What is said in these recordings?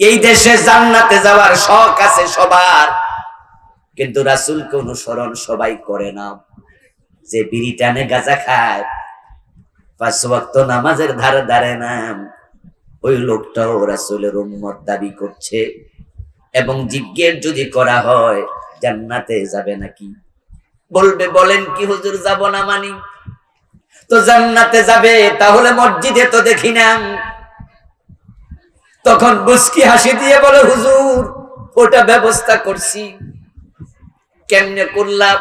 এই দেশে জান্নাতে যাওয়ার শখ আছে সবার। কিন্তু রাসূলকে অনুসরণ সবাই করে না। যে বিড়ি টানে গাঁজা খায়, পাঁচ ওয়াক্ত নামাজের ধারে ধারে নাম ওই লোকটাও রাসূলের দাবি করছে। এবং জিজ্ঞেস যদি করা হয়, জান্নাতে যাবে নাকি? বলবে, বলেন কি হুজুর, যাব না মানি। তো জান্নাতে যাবে, তাহলে মসজিদে তো দেখি না। তখন বুসকি হাসি দিয়ে বলে, হুজুর, ওটা ব্যবস্থা করছি। কেমনে করলাম?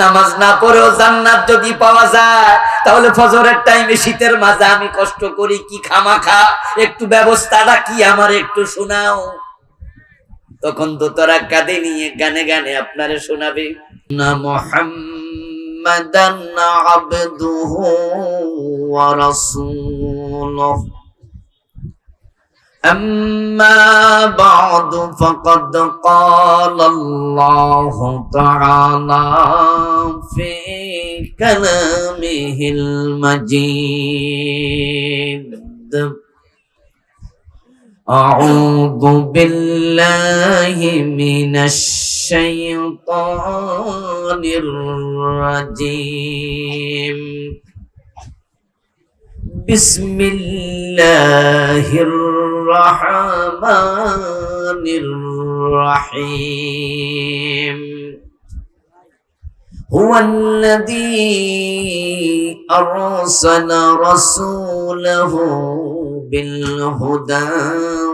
নামাজ না পড়েও জান্নাত যদি পাওয়া যায়, তাহলে ফজরের টাইমে শীতের মাঝে আমি কষ্ট করি, কি খামাখা? একটু ব্যবস্থাটা কি আমার একটু শোনাও। তখন দোতরা কাঁদে নিয়ে গানে গানে আপনারে শোনাবে না মোহাম্মদান আবদুহু ওয়া রাসূলুহু। أما بعد فقد قال الله تعالى في كلامه المجيد. أعوذ بالله من الشيطان الرجيم. بسم الله الرحمن الرحيم. هو الذي أرسل رسوله بالهدى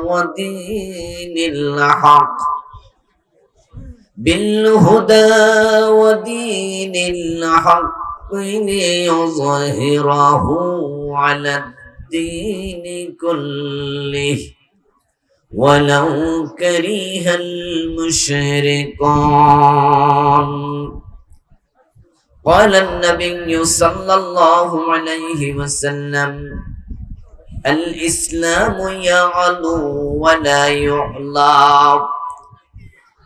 ودين الحق. بالهدى ودين الحق. ليظهره على الدين كله. ولو كره المشركون. قال النبي صلى الله عليه وسلم الإسلام يعلو ولا يعلى.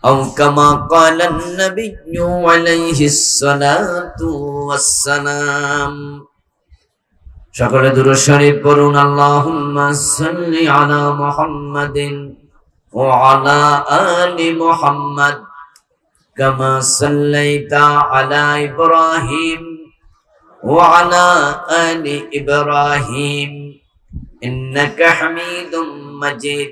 أو كما قال النبي عليه الصلاة والسلام সকলে দুরূদ শরীফ পড়ুন আল্লাহুম্মা সাল্লি আলা মুহাম্মাদিন ওয়া আলা আলি মুহাম্মাদ কামা সাল্লাইতা আলা ইব্রাহিম ওয়া আলা আলি ইব্রাহিম ইন্নাকা হামিদুম মাজিদ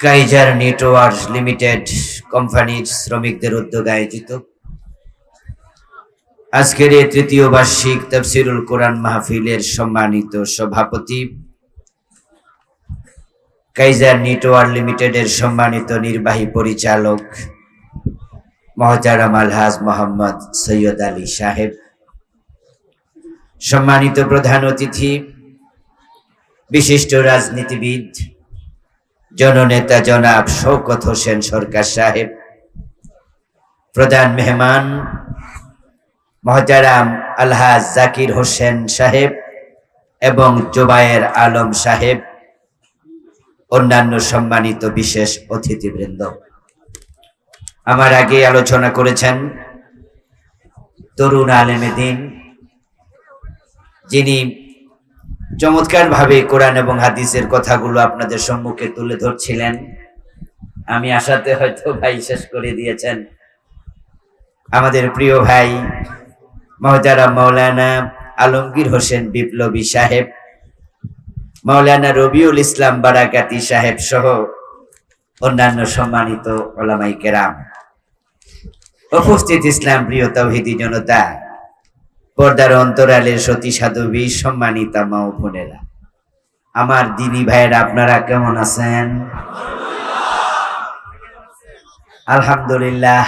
কাইজার নেটওয়ার্ক লিমিটেড কোম্পানির শ্রমিকদের উদ্যোগে আয়োজিত। আজকের এই তৃতীয় বার্ষিক তফসিরুল কোরআন মাহফিলের সম্মানিত সভাপতি কাইজার নেটওয়ার্ক লিমিটেডের সম্মানিত নির্বাহী পরিচালক মহজারাম আলহাজ মোহাম্মদ সৈয়দ আলী সাহেব। সম্মানিত প্রধান অতিথি, বিশিষ্ট রাজনীতিবিদ জননেতা জনাব শৌকত হোসেন সরকার সাহেব, প্রধান মেহমান মহতারাম আলহাজ জাকির হোসেন সাহেব এবং জোবায়ের আলম সাহেব, অন্যান্য সম্মানিত বিশেষ অতিথিবৃন্দ। আমার আগে আলোচনা করেছেন তরুণ আলেমেদিন যিনি চমৎকার ভাবে কোরআন এবং হাদিসের কথাগুলো আপনাদের সম্মুখে তুলে ধরছিলেন। আমি আশাতে হয়তো ভাই শেষ করে দিয়েছেন। আমাদের প্রিয় ভাই মহতারা মৌলানা আলমগীর হোসেন বিপ্লবী সাহেব মৌলানা রবিউল ইসলাম বারাকাতি সাহেব সহ অন্যান্য সম্মানিত ওলামাই কেরাম, উপস্থিত ইসলাম প্রিয় তৌহিদি জনতা পর্দার অন্তরালের সতী সাধবী সম্মানিতা মা ও বোনেরা আমার দিনী ভাইয়ের, আপনারা কেমন আছেন? আলহামদুলিল্লাহ,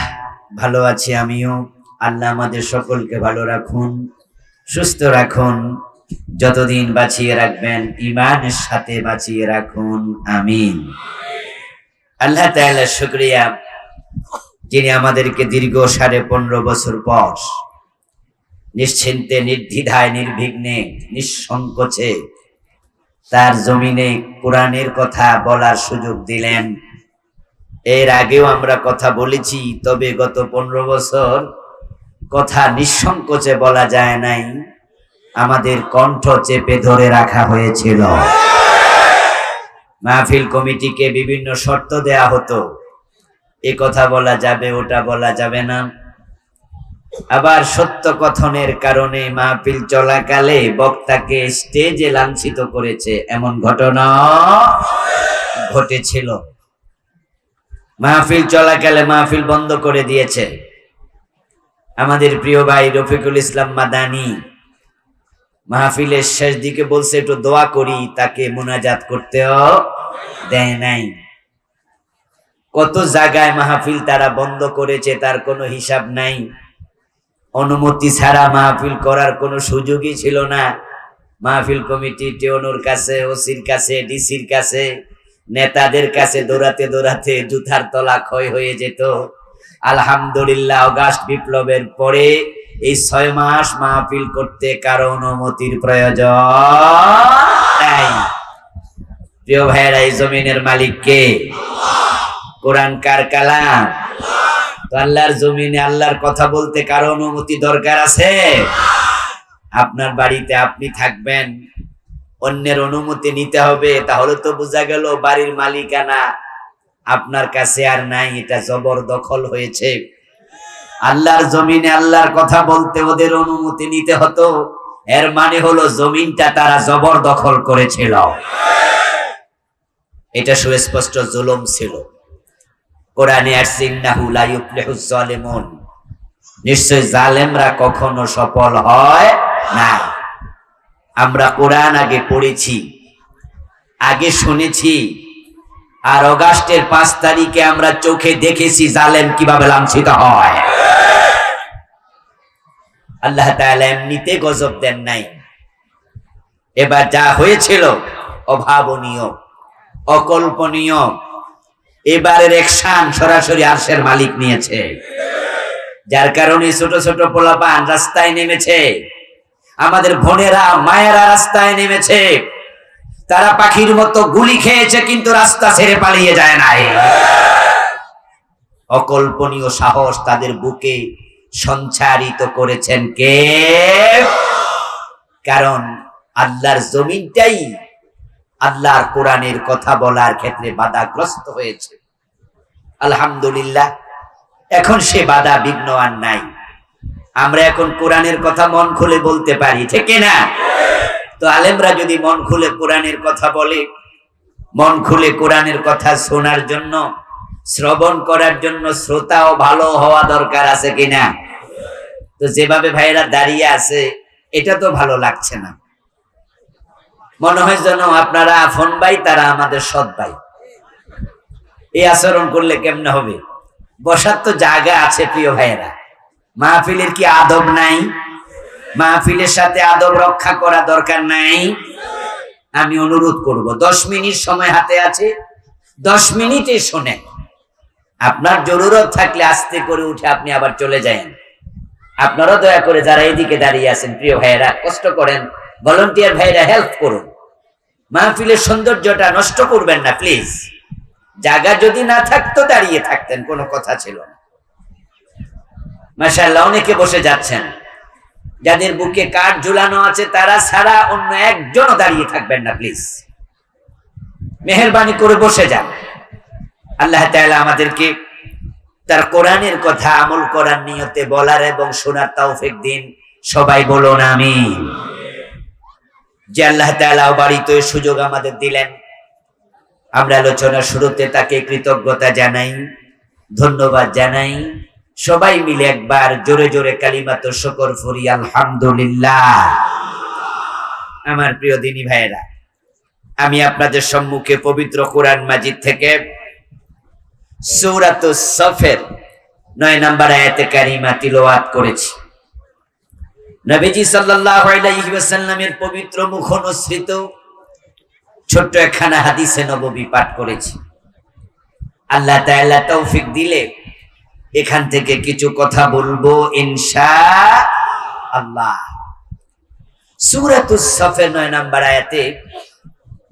ভালো আছি আমিও। আল্লাহ আমাদের সকলকে ভালো রাখুন, সুস্থ রাখুন, যতদিন বাঁচিয়ে রাখবেন ইমানের সাথে বাঁচিয়ে রাখুন, আমিন। আল্লাহ তাআলা শুক্রিয়া যিনি আমাদেরকে দীর্ঘ সাড়ে পনেরো বছর পর নিশ্চিন্তে, নির্দ্বিধায়, নির্বিঘ্নে, নিঃসংকোচে তার জমিনে কোরআনের কথা বলার সুযোগ দিলেন। এর আগেও আমরা কথা বলেছি, তবে গত পনেরো বছর কথা নিঃসংকোচে বলা যায় নাই। আমাদের কণ্ঠ চেপে ধরে রাখা হয়েছিল। মাহফিল কমিটিকে বিভিন্ন শর্ত দেয়া হতো। এ কথা বলা যাবে, ওটা বলা যাবে না। আবার সত্য কথনের কারণে মাহফিল চলাকালে বক্তাকে স্টেজে লাঞ্ছিত করেছে এমন ঘটনা ঘটেছিল। মাহফিল চলাকালে মাহফিল বন্ধ করে দিয়েছে। আমাদের প্রিয় ভাই রফিকুল ইসলাম মাদানি মাহফিলের শেষ দিকে বলছে, একটু দোয়া করি, তাকে মোনাজাত করতেও দেয় নাই। কত জায়গায় মাহফিল তারা বন্ধ করেছে, তার কোনো হিসাব নাই। অনুমতি ছাড়া মাহফিল করার কোনো সুযোগই ছিল না। মাহফিল কমিটি টেওনুর কাছে, ওসির কাছে, ডিসির কাছে, নেতাদের কাছে দৌড়াতে দৌড়াতে জুথার তলা ক্ষয় হয়ে যেত। আলহামদুলিল্লাহ, অগাস্ট বিপ্লবের পরে এই ছয় মাস মাহফিল করতে কারও অনুমতির প্রয়োজন প্রিয় ভাইয়েরা, এই জমিনের মালিক কে কোরআন কার কালাম? আল্লাহর জমিনে আল্লাহর কথা বলতে কারও অনুমতি দরকার আছে? আপনার বাড়িতে আপনি থাকবেন, অন্যের অনুমতি নিতে হবে, তাহলে তো বোঝা গেল বাড়ির মালিকানা আপনার কাছে আর নাই, এটা জবরদখল হয়েছে। আল্লাহর জমিনে আল্লাহর কথা বলতে ওদের অনুমতি নিতে হতো, এর মানে হলো জমিনটা তারা জবরদখল করেছিল। এটা সুস্পষ্ট জুলুম ছিল। কোরআনে আসছে ইন্নাহু লা নিশ্চয় জালেমরা কখনো সফল হয় না আমরা কোরআন আগে পড়েছি, আগে শুনেছি, আর অগাস্টের পাঁচ তারিখে আমরা চোখে দেখেছি জালেম কীভাবে লাঞ্ছিত হয়। আল্লাহ তাআলা এমনিতে গজব দেন নাই। এবার যা হয়েছিল অভাবনীয়, অকল্পনীয় এবারের একশান সরাসরি আরশের মালিক নিয়েছে। যার কারণে ছোট ছোট পোলাপান রাস্তায় নেমেছে। আমাদের বোনেরা, মায়েরা রাস্তায় নেমেছে। তারা পাখির মতো গুলি খেয়েছে, কিন্তু রাস্তা ছেড়ে পালিয়ে যায় নাই। অকল্পনীয় সাহস তাদের বুকে সঞ্চারিত করেছেন কে? কারণ আল্লাহর জমিনটাই আল্লাহর কোরআনের কথা বলার ক্ষেত্রে বাধাগ্রস্ত হয়েছে। আলহামদুলিল্লাহ, এখন সে বাধা বিঘ্ন আর নাই। আমরা এখন কোরআনের কথা মন খুলে বলতে পারি, ঠিক না তো আলেমরা যদি মন খুলে কোরআনের কথা বলে, মন খুলে কোরআনের কথা শোনার জন্য, শ্রবণ করার জন্য শ্রোতাও ভালো হওয়া দরকার আছে কিনা? তো যেভাবে ভাইরা দাঁড়িয়ে আছে, এটা তো ভালো লাগছে না। মনে হয় যেন আপনারা আফন ভাই, তারা আমাদের সৎ ভাই। এই আচরণ করলে কেমনে হবে? বসার তো জায়গা আছে প্রিয় ভাইয়েরা। মাহফিলের কি আদব নাই? মাহফিলের সাথে আদব রক্ষা করা দরকার নাই? আমি অনুরোধ করব, দশ মিনিট সময় হাতে আছে, দশ মিনিটে শোনেন। আপনার জরুরত থাকলে আস্তে করে উঠে আপনি আবার চলে যায়েন। আপনারা দয়া করে যারা এইদিকে দাঁড়িয়ে আছেন, প্রিয় ভাইয়েরা, কষ্ট করেন। ভলেন্টিয়ার ভাইরা হেল্প করুন। মাহফিলের সৌন্দর্যটা নষ্ট করবেন না প্লিজ জায়গা যদি না থাকতো দাঁড়িয়ে থাকতেন, কোনো কথা ছিল মাসাল্লাহ অনেকে বসে যাচ্ছেন। যাদের বুকে কাঠ ঝুলানো আছে, তারা ছাড়া অন্য একজনও দাঁড়িয়ে থাকবেন না প্লিজ মেহরবানি করে বসে যান। আল্লাহ তাআলা আমাদেরকে তার কোরআনের কথা আমল করার নিয়তে বলার এবং শোনার তৌফিক দিন। সবাই বলুন আমি যে আল্লাহ তাআলা বাড়িতে সুযোগ আমাদের দিলেন। আমরা আলোচনার শুরুতে তাকে কৃতজ্ঞতা জানাই, ধন্যবাদ জানাই। সবাই মিলে একবার জোরে জোরে কালিমাত শকর ফুরি, আলহামদুলিল্লাহ। আমার প্রিয় দিনী ভাইয়েরা, আমি আপনাদের সম্মুখে পবিত্র কোরআন মাজিদ থেকে সৌরাত সফের নয় নাম্বার আয়াতে কারিমা তিলওয়াত করেছি। নবীজি সাল্লাল্লাহু আলাইহি ওয়াসাল্লামের পবিত্র মুখ অনুসৃত ছোট্ট একখানা হাদিসে নববী পাঠ করেছি। আল্লাহ তাআলা তৌফিক দিলে এখান থেকে কিছু কথা বলব ইনশা আল্লাহ। সূরাতুস সফের নয় নাম্বার আয়াতে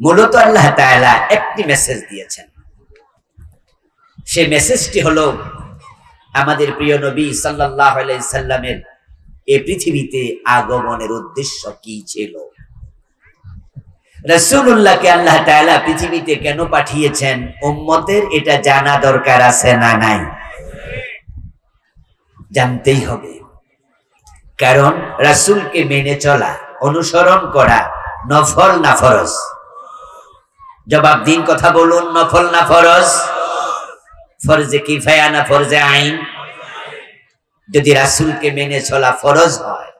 মূলত আল্লাহ তাআলা একটি মেসেজ দিয়েছেন। সেই মেসেজটি হলো, আমাদের প্রিয় নবী সাল্লাল্লাহু আলাইহি সাল্লামের এই পৃথিবীতে আগমনের উদ্দেশ্য কি ছিল? রসুল্লাহকে আল্লাহ তাআলা পৃথিবীতে কেন পাঠিয়েছেন? উম্মতের এটা জানা দরকার আছে না নাই? জানতেই হবে। কারণ রাসূলকে মেনে চলা, অনুসরণ করা নফল না ফরজ? জবাব দিন কথা বলুন, নফল না ফরজ? ফরজে কিফায়া না ফরজে আইন? যদি রাসূলকে মেনে চলা ফরজ হয়।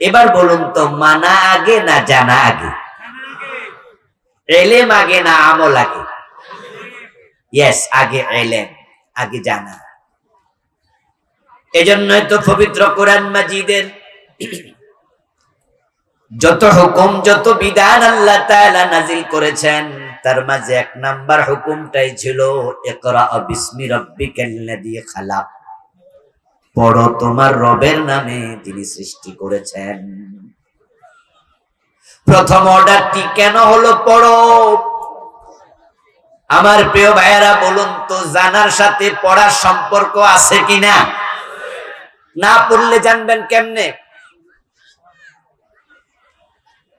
এবার বলুন তো, মানা আগে না জানা আগে? এলেম আগে না আমল আগে? ইয়েস আগে এলেম, আগে জানা। তো পবিত্র কোরআন মাজিদের যত হুকুম, যত বিধান আল্লাহ তাআলা নাজিল করেছেন, তার মাঝে এক নাম্বার হুকুমটাই ছিল, ইকরা বিসমি রাব্বিকাল্লাযী খালাক। পড়ো তোমার রবের নামে যিনি সৃষ্টি করেছেন। প্রথম অর্ডারটি কেন হলো পড়ো? আমার প্রিয় ভাইয়েরা, বলুন তো, জানার সাথে পড়ার সম্পর্ক আছে কিনা? না পড়লে জানবেন কেমনে?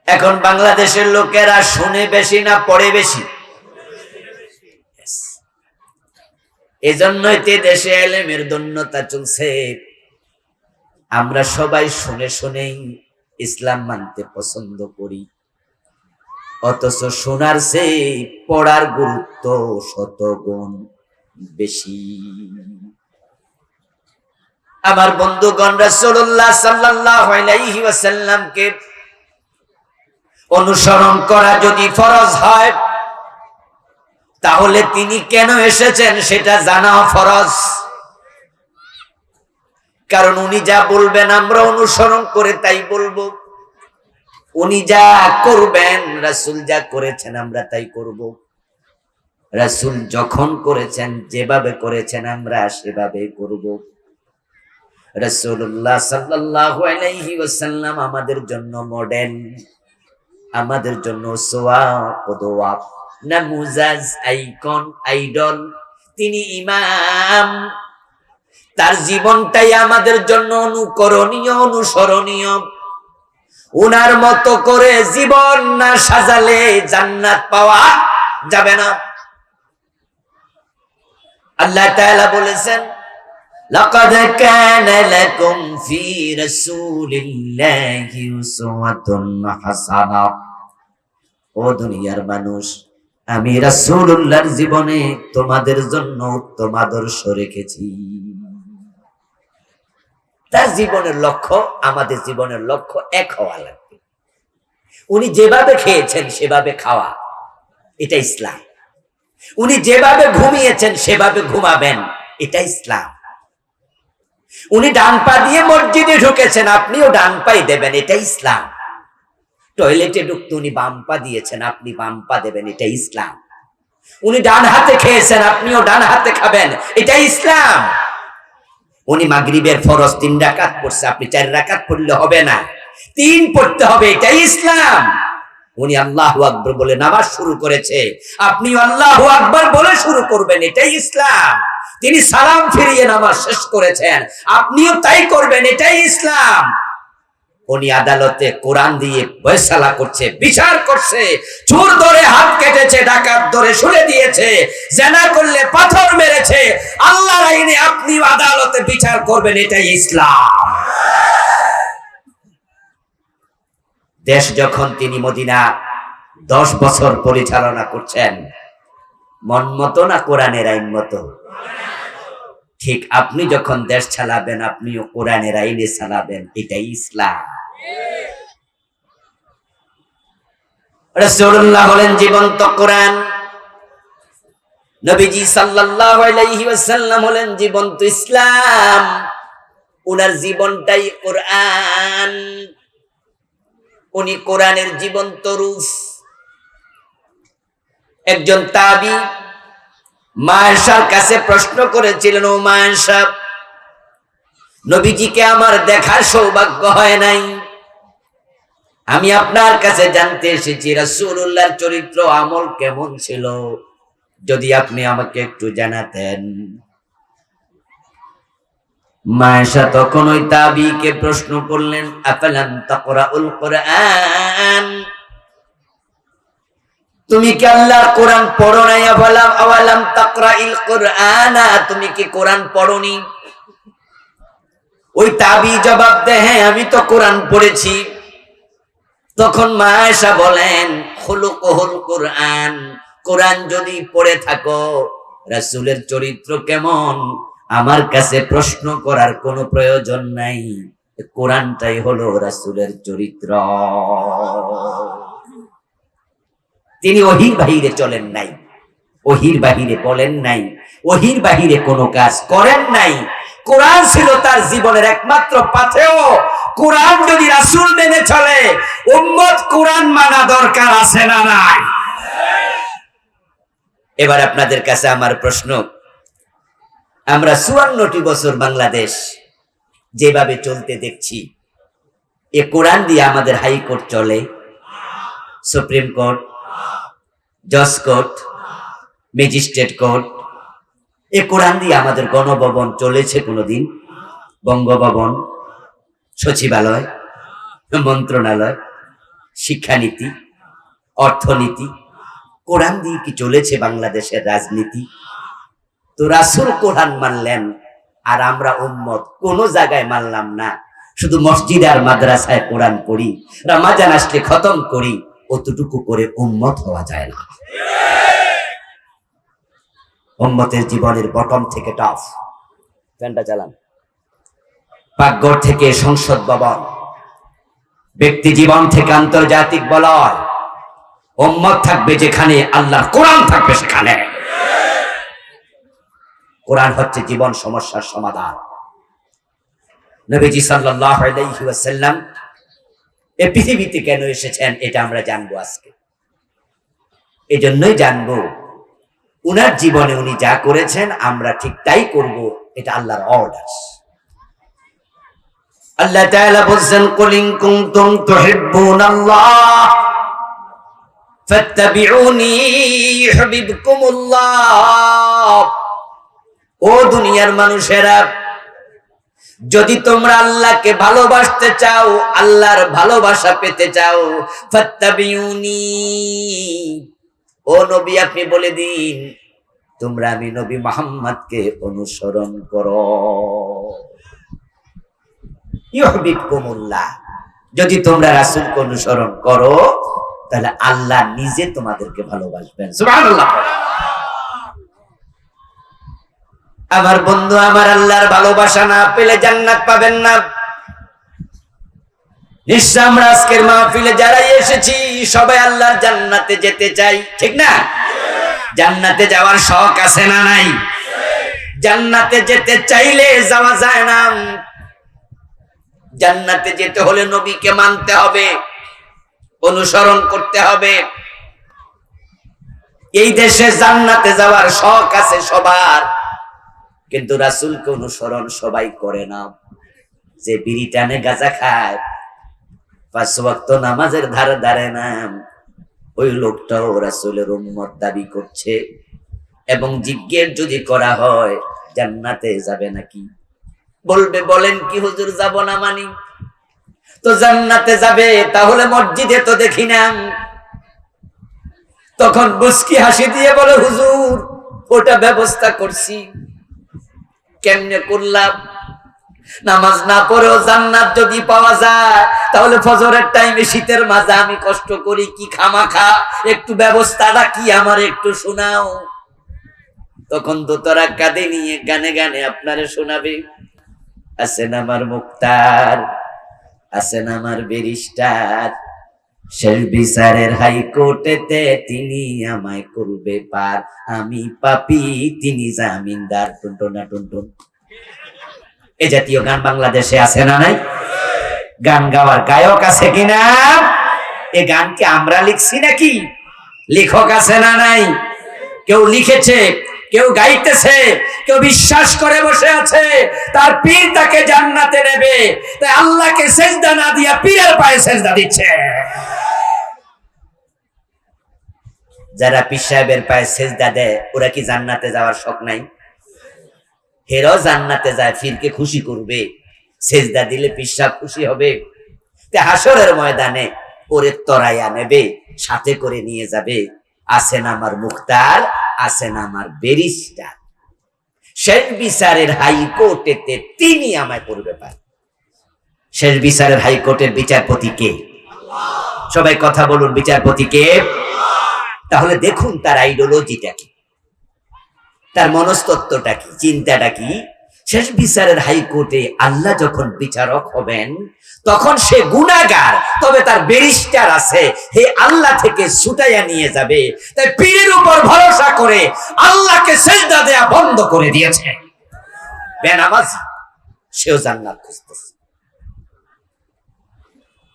এখন বাংলাদেশের লোকেরা শুনে বেশি না পড়ে বেশি? এজন্যই তে দেশে এলেমের দন্যতা চলছে। আমরা সবাই শুনে শুনেই ইসলাম মানতে পছন্দ করি। অথচ শোনার সে পড়ার গুরুত্ব শতগুণ বেশি। আমার বন্ধুগণ, রাসূলুল্লাহ সাল্লাল্লাহু আলাইহি ওয়াসাল্লামকে অনুসরণ করা যদি ফরজ হয় তাহলে তিনি কেন এসেছেন সেটা জানা ফরজ। কারণ উনি যা বলবেন আমরা অনুসরণ করে তাই বলব। উনি যা করবেন, রাসূল যা করেছেন আমরা তাই করব। রাসূল যখন করেছেন, যেভাবে করেছেন আমরা সেভাবে করব। রাসূলুল্লাহ সাল্লাল্লাহু আমাদের জন্য মডেল আমাদের জন্য সোয়া কদোয়া নামুজাজ আইকন আইডল তিনি ইমাম তার জীবনটাই আমাদের জন্য অনুকরণীয় অনুসরণীয় উনার মতো করে জীবন না সাজালে জান্নাত পাওয়া যাবে না আল্লাহ তাআলা বলেছেন لقد كان لكم في رسول الله أسوة حسنة ও দুনিয়ার মানুষ আমি রাসূলুল্লাহর জীবনে তোমাদের জন্য উত্তম আদর্শ রেখেছি। তার জীবনের লক্ষ্য, আমাদের জীবনের লক্ষ্য এক হওয়া লাগবে। উনি যেভাবে খেয়েছেন, সেভাবে খাওয়া। এটা ইসলাম। উনি যেভাবে ঘুমিয়েছেন, সেভাবে ঘুমাবেন। এটা ইসলাম। উনি ডান পা দিয়ে মসজিদে ঢুকেছেন, আপনিও ডান পাই দেবেন। এটা ইসলাম। টয়লেটে ঢুকতে উনি বাম পা দিয়েছেন, আপনি বাম পা দেবেন, এটা ইসলাম। উনি ডান হাতে খেয়েছেন, আপনিও ডান হাতে খাবেন, এটা ইসলাম। উনি মাগরিবের ফরজ তিন রাকাত পড়ছে, আপনি চার রাকাত পড়লে হবে না। তিন পড়তে হবে এটাই ইসলাম। উনি আল্লাহ আকবর বলে নামাজ শুরু করেছে। আপনি আল্লাহ আকবর বলে শুরু করবেন, এটাই ইসলাম। তিনি সালাম ফিরিয়ে নামাজ শেষ করেছেন, আপনিও তাই করবেন, এটাই ইসলাম। উনি আদালতে কোরআন দিয়ে ফয়সালা করছে, বিচার করছে, চোর ধরে হাত কেটেছে, ডাকাত ধরে শুলে দিয়েছে, জেনা করলে পাথর মেরেছে। আল্লাহর আইনে আপনি আদালতে বিচার করবেন, এটাই ইসলাম। দেশ যখন তিনি মদিনা দশ বছর পরিচালনা করছেন, মন মতো না কোরআনের আইন মতো? ঠিক আপনি যখন দেশ চালাবেন, আপনিও কোরআনের আইনে চালাবেন। এটাই ইসলাম। রাসূলুল্লাহ হলেন জীবন্ত কোরআন। নবীজি সাল্লাল্লাহু আলাইহি ওয়াসাল্লাম হলেন জীবন্ত ইসলাম। উনার জীবনটাই কোরআন। উনি কোরআনের জীবন্ত রূপ। একজন তাবি মায়েশার কাছে প্রশ্ন করেছিলেন, ও মায়েশা নবীজিকে আমার দেখার সৌভাগ্য হয় নাই। আমি আপনার কাছে জানতে এসেছি, রাসূলুল্লাহর চরিত্র, আমল কেমন ছিল? যদি আপনি আমাকে একটু জানাতেন। মায়েশা তখন ওই তাবিকে প্রশ্ন করলেন, আফালাম তাকরাউল কোরআন? তুমি কি আল্লাহর কোরআন পড়ো নাই? আফালাম আওয়ালাম তাকরাইল কোরআনা। তুমি কি কোরআন পড়োনি? ওই তাবি জবাব দেয় হ্যাঁ আমি তো কোরআন পড়েছি। তখন মায়েশা বলেন, খুলুকুহুল কোরআন কোরআন যদি পড়ে থাকো, রাসূলের চরিত্র কেমন? আমার কাছে প্রশ্ন করার কোনো প্রয়োজন নাই। কোরআনটাই হলো রাসূলের চরিত্র। তিনি ওহির বাহিরে চলেন নাই। ওহির বাহিরে বলেন নাই। ওহির বাহিরে কোনো কাজ করেন নাই। কোরআন ছিল তার জীবনের একমাত্র পাথেও কোরআন যদি রাসুল মেনে চলে, উম্মত কোরআন মানা দরকার আছে না নাই? এবার আপনাদের কাছে আমার প্রশ্ন। আমরা চুয়ান্নটি বছর বাংলাদেশ যেভাবে চলতে দেখছি, এ কোরআন দিয়ে আমাদের হাইকোর্ট চলে, সুপ্রিম কোর্ট জজ কোর্ট ম্যাজিস্ট্রেট কোর্ট এ কোরআন দিয়ে আমাদের গণভবন চলেছে কোনোদিন? বঙ্গভবন, সচিবালয়, মন্ত্রণালয়, শিক্ষানীতি, অর্থনীতি, কোরআন দিয়ে কি চলেছে বাংলাদেশের রাজনীতি? তো রাসুল কোরআন মানলেন, আর আমরা উম্মত কোন জায়গায় মানলাম না। শুধু মসজিদ আর মাদ্রাসায় কোরআন পড়ি, রামাজান আসলে খতম করি। অতটুকু করে উম্মত হওয়া যায় না। উম্মতের জীবনের বটম থেকে টফ ফ্যানটা চালান। পাকঘর থেকে সংসদ ভবন। ব্যক্তি জীবন থেকে আন্তর্জাতিক বলয়। উম্মত থাকবে যেখানে আল্লাহর কোরআন থাকবে সেখানে। কোরআন হচ্ছে জীবন সমস্যার সমাধান। নবীজি সাল্লাল্লাহু আলাইহি ওয়াসাল্লাম এই পৃথিবীতে কেন এসেছেন এটা আমরা জানব আজকে। এজন্যই জানব, উনার জীবনে উনি যা করেছেন, আমরা ঠিক তাই করব, এটা আল্লাহর অর্ডার আল্লাহ তাআলা বলছেন, কুল ইন কুনতুম তুহিব্বুনাল্লাহ ফাত্তাবিউনি ইউহিব্বুকুমুল্লাহ। ও দুনিয়ার মানুষেরা যদি তোমরা আল্লাহকে ভালোবাসতে চাও, আল্লাহর ভালোবাসা পেতে চাও, ফাত্তাবিউনি। ও নবী, আপনি বলে দিন, তোমরা আমি নবী মোহাম্মদকে অনুসরণ করো। ইউহিব্বুকুমুল্লাহ। যদি তোমরা রাসূলকে অনুসরণ করো, তাহলে আল্লাহ নিজে তোমাদেরকে ভালোবাসবেন। সুবহানাল্লাহ। আমার বন্ধু, আমার আল্লাহর ভালোবাসা না পেলে জান্নাত পাবেন না। আজকের মাহফিলে যারাই এসেছি, সবাই আল্লাহর জান্নাতে যেতে চাই, ঠিক না? জান্নাতে যাওয়ার শখ আছে না নাই? জান্নাতে যেতে চাইলে যাওয়া যায় না। জান্নাতে যেতে হলে নবীকে মানতে হবে, অনুসরণ করতে হবে। এই দেশে জান্নাতে যাওয়ার শখ আছে সবার। কিন্তু রাসুলকে অনুসরণ সবাই করে না। যে বিড়ি টানে গাঁজা খায়, পাঁচ ওয়াক্ত নামাজের ধারে ধারে নাম ওই লোকটাও রাসূলের উম্মত দাবি করছে। এবং জিজ্ঞেস যদি করা হয়, জান্নাতে যাবে নাকি? বলবে, বলেন কি হুজুর, যাব না মানি। তো জান্নাতে যাবে, তাহলে মসজিদে তো দেখি না। তখন বুসকি হাসি দিয়ে বলে, হুজুর, ওটা ব্যবস্থা করছি। কেমনে করলাম? নামাজ না পড়েও জান্নাত যদি পাওয়া যায়, তাহলে ফজরের টাইমে শীতের মাঝে আমি কষ্ট করি, কি খামাখা? একটু ব্যবস্থাটা কি আমার একটু শোনাও। তখন দোতরা কাঁদে নিয়ে গানে গানে আপনারে শোনাবে, আছেন আমার মুক্তার, আছেন আমার বেরিস্টার শেষ বিচারের হাইকোর্টেতে তিনি আমায় করবে পার। আমি পাপি, তিনি জামিনদার। টুনটুনা টুনটুন এ জাতীয় গান বাংলাদেশে আছে না নাই? গান গাওয়ার গায়ক আছে কিনা? এ গান কি আমরা লিখছি নাকি? লেখক আছে না নাই? কেউ লিখেছে? কেউ গাইতেছে, কেউ বিশ্বাস করে বসে আছে, তার পীর তাকে জান্নাতে নেবে। তাই আল্লাহকে সেজদা না দিয়া পীরের পায়ে সেজদা দিচ্ছে। যারা পীর সাহেবের পায়ে সেজদা দেয়, ওরা কি জান্নাতে যাওয়ার শখ নাই? হেরাও জান্নাতে যায়, ফিরকে খুশি করবে। সেজদা দিলে পিসাব খুশি হবে। তে হাসরের ময়দানে ওরে তরাইয়া নেবে, সাথে করে নিয়ে যাবে। আছেন আমার মুখতার আছেন আমার বেরিস্টার শেষ বিচারের হাইকোর্টেতে তিনি আমায় করবে পারে। শেষ বিচারের হাইকোর্টের বিচারপতি কে? সবাই কথা বলুন বিচারপতি কে? তাহলে দেখুন তার আইডিওলজিটা কি। তার মনস্তত্ত্বটা কি, চিন্তাটা কি? শেষ বিচারের হাইকোর্টে আল্লাহ যখন বিচারক হবেন, তখন সে গুণাগার তবে তার ব্যারিস্টার আছে। হে আল্লাহ থেকে ছুটাইয়া নিয়ে যাবে। তাই পীরের উপর ভরসা করে আল্লাহকে সেজদা দেয়া বন্ধ করে দিয়েছে। বেনামাজ, সেও জান্নাত খুঁজতেছে।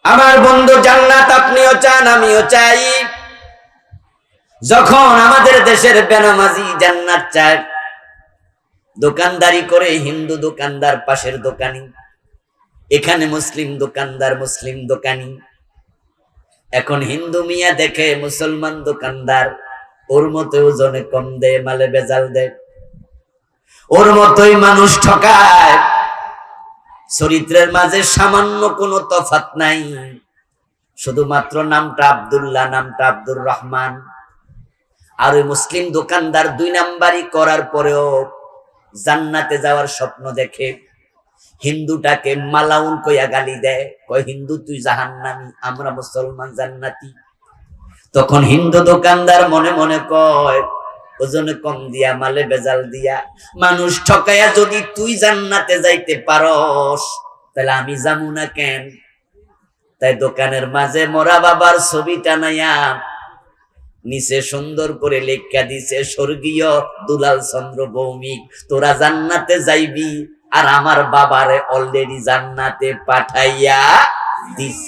আমার বন্ধু, জান্নাত আপনিও চান, আমিও চাই। যখন আমাদের দেশের বেনামাজি জান্নাত চায় দোকানদারি করে হিন্দু দোকানদার পাশের দোকানি, এখানে মুসলিম দোকানদার মুসলিম দোকানি। এখন হিন্দু মিয়া দেখে মুসলমান দোকানদার, ওর মতো ওজনে কম দেয়, মালে বেজাল দেয়। ওর মতোই মানুষ ঠকায়। চরিত্রের মাঝে সামান্য কোনো তফাত নাই। শুধুমাত্র নামটা আব্দুল্লাহ, নামটা আব্দুর রহমান। আর ওই মুসলিম দোকানদার দুই নাম্বারই করার পরেও জান্নাতে যাওয়ার স্বপ্ন দেখে হিন্দুটাকে মালাউন কইয়া গালি দেয়, কয়, হিন্দু, তুই জাহান্নামি, আমরা মুসলমান জান্নাতি। তখন হিন্দু দোকানদার মনে মনে কয়, ওজনে কম দিয়া, মালে বেজাল দিয়া, মানুষ ঠকাইয়া যদি তুই জান্নাতে যাইতে পারস, তাহলে আমি যামু না কেন? তাই দোকানের মাঝে মরা বাবার ছবি টানাইয়া নিচে সুন্দর করে লেখা দিছে, স্বর্গীয় দুলাল চন্দ্র ভৌমিক, তোরা জান্নাতে যাইবি আর আমার বাবারে অলরেডি জান্নাতে পাঠাইয়া দিছে।